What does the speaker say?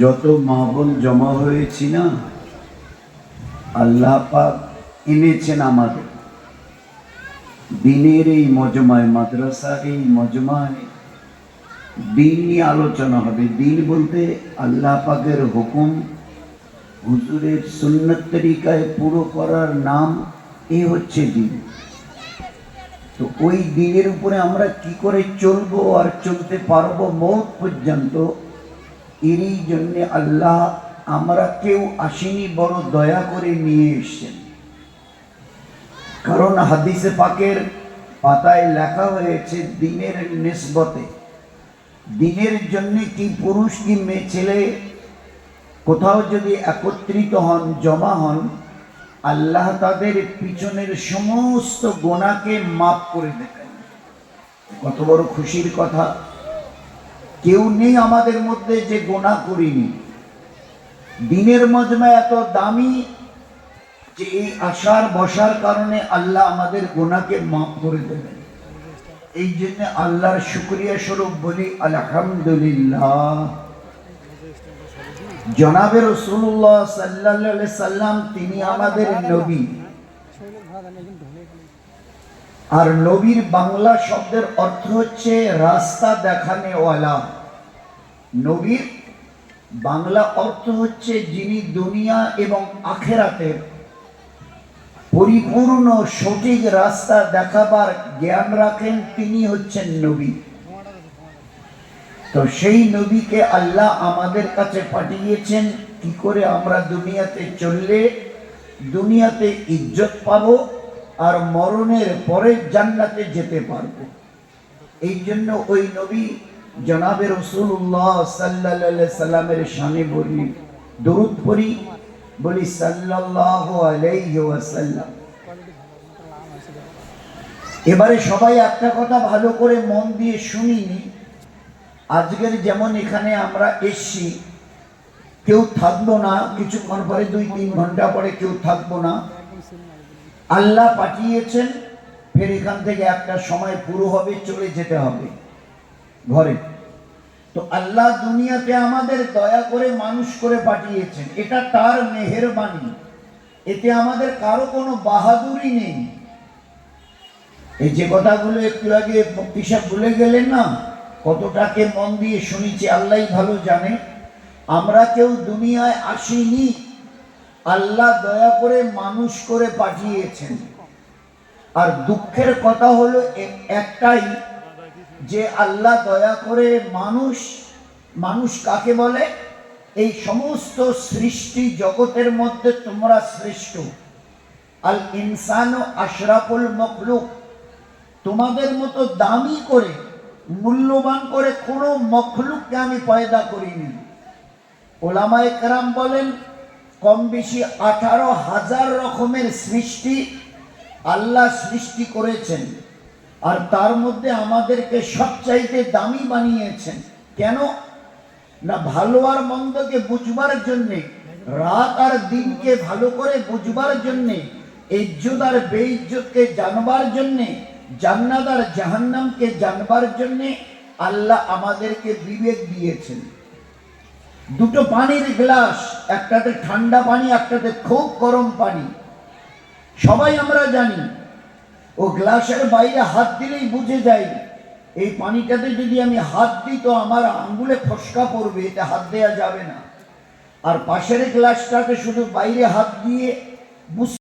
যত মা বোন জমা হয়েছি না, আল্লাহ পাক এনেছেন আমাদের। দিনের এই মজমায়, মাদ্রাসার এই মজমায় দিন নিয়ে আলোচনা হবে। দিন বলতে আল্লাহ পাকের হুকুম, হুজুরের সুন্নত তরিকায় পুরো করার নাম, এ হচ্ছে দিন। তো ওই দিনের উপরে আমরা কি করে চলবো আর চলতে পারব মৌত পর্যন্ত এরই জন্যে আল্লাহ আমরা কেউ আসিনি, বড় দয়া করে নিয়ে এসছেন। কারণ হাদিসে পাকের পাতায় লেখা হয়েছে, দিনের নিসবতে। দিনের জন্য কি পুরুষ কি মেয়ে ছেলে কোথাও যদি একত্রিত হন, জমা হন, আল্লাহ তাদের পিছনের সমস্ত গোনাকে মাফ করে দেবেন। কত বড় খুশির কথা। কেউ নেই আমাদের মধ্যে যে গোনা করিনি। দিনের মজমা এত দামি যে এই আশার বসার কারণে আল্লাহ আমাদের গোনাকে মাফ করে দেবেন। এই জন্য আল্লাহর শুক্রিয়া স্বরূপ বলি, আলহামদুলিল্লাহ। জনাবে রসুল্লাহ সাল্লাহ সাল্লাম, তিনি আমাদের নবী। আর নবীর বাংলা শব্দের অর্থ হচ্ছে, রাস্তা দেখানেওয়ালা নবীর বাংলা অর্থ হচ্ছে যিনি দুনিয়া এবং আখেরাতের পরিপূর্ণ সঠিক রাস্তা দেখাবার জ্ঞান রাখেন, তিনি হচ্ছেন নবী। তো সেই নবীকে আল্লাহ আমাদের কাছে পাঠিয়েছেন, কি করে আমরা দুনিয়াতে চললে দুনিয়াতে ইজ্জত পাবো আর মরণের পরে জান্নাতে যেতে পারব। এই জন্য ওই নবী জনাবে রসুল্লাহ সাল্লাহ সাল্লামের সামনে বলি দরুদ পড়ি? বলি সাল্লাহ আলাইহি ওয়াসাল্লাম। এবারে সবাই একটা কথা ভালো করে মন দিয়ে শুনিনি। আজকের যেমন এখানে আমরা এসছি, কেউ থাকব না, কিছুক্ষণ পরে, দুই তিন ঘণ্টা পরে কেউ থাকব না। আল্লাহ পাঠিয়েছেন, ফের এখান থেকে একটা সময় পুরো হবে, চলে যেতে হবে। ঘরে। তো আল্লাহ দুনিয়াতে আমাদের দয়া করে মানুষ করে পাঠিয়েছেন। এটা তার মেহেরবানি। এতে আমাদের কারও কোনো বাহাদুরি নেই। এই যে কথাগুলো একটু আগে মুক্তি সাহেব ভুলে গেলেন না? কতটাকে মন দিয়ে শুনেছি আল্লাহ ভালো জানে। আমরা কেউ দুনিয়ায় আসিনি। আল্লাহ দয়া করে মানুষ করে পাঠিয়েছেন। আর দুঃখের কথা হলো একটাই যে আল্লাহ দয়া করে মানুষ মানুষ কাকে বলে? এই সমস্ত সৃষ্টি জগতের মধ্যে তোমরা শ্রেষ্ঠ। আল ইনসান ও আশরাফুল মখলুক। তোমাদের মতো দামি করে, মূল্যবান করে কোনো মখলুককে আমি পয়দা করিনি। ওলামায়ে কেরাম বলেন, কম বেশি আঠারো হাজার রকমের সৃষ্টি আল্লাহ সৃষ্টি করেছেন। আর তার মধ্যে আমাদেরকে সবচাইতে দামি বানিয়েছেন। কেন? না, ভালো আর মন্দকে বুঝবার জন্যে, রাত আর দিনকে ভালো করে বুঝবার জন্যে, ইজ্জত আর বেইজ্জতকে জানবার জন্যে, জান্নাত আর জাহান্নামকে জানবার জন্যে আল্লাহ আমাদেরকে বিবেক দিয়েছেন। দুটো পানির গ্লাস, একটাতে ঠান্ডা পানি, একটাতে খুব গরম পানি। সবাই আমরা জানি ও গ্লাসের বাইরে হাত দিলেই বুঝে যাই এই পানিটাতে যদি আমি হাত দিই তো আমার আঙ্গুলে ফসকা পড়বে এটা হাত দেয়া যাবে না। আর পাশের গ্লাসটাকে শুধু বাইরে হাত দিয়ে বুঝ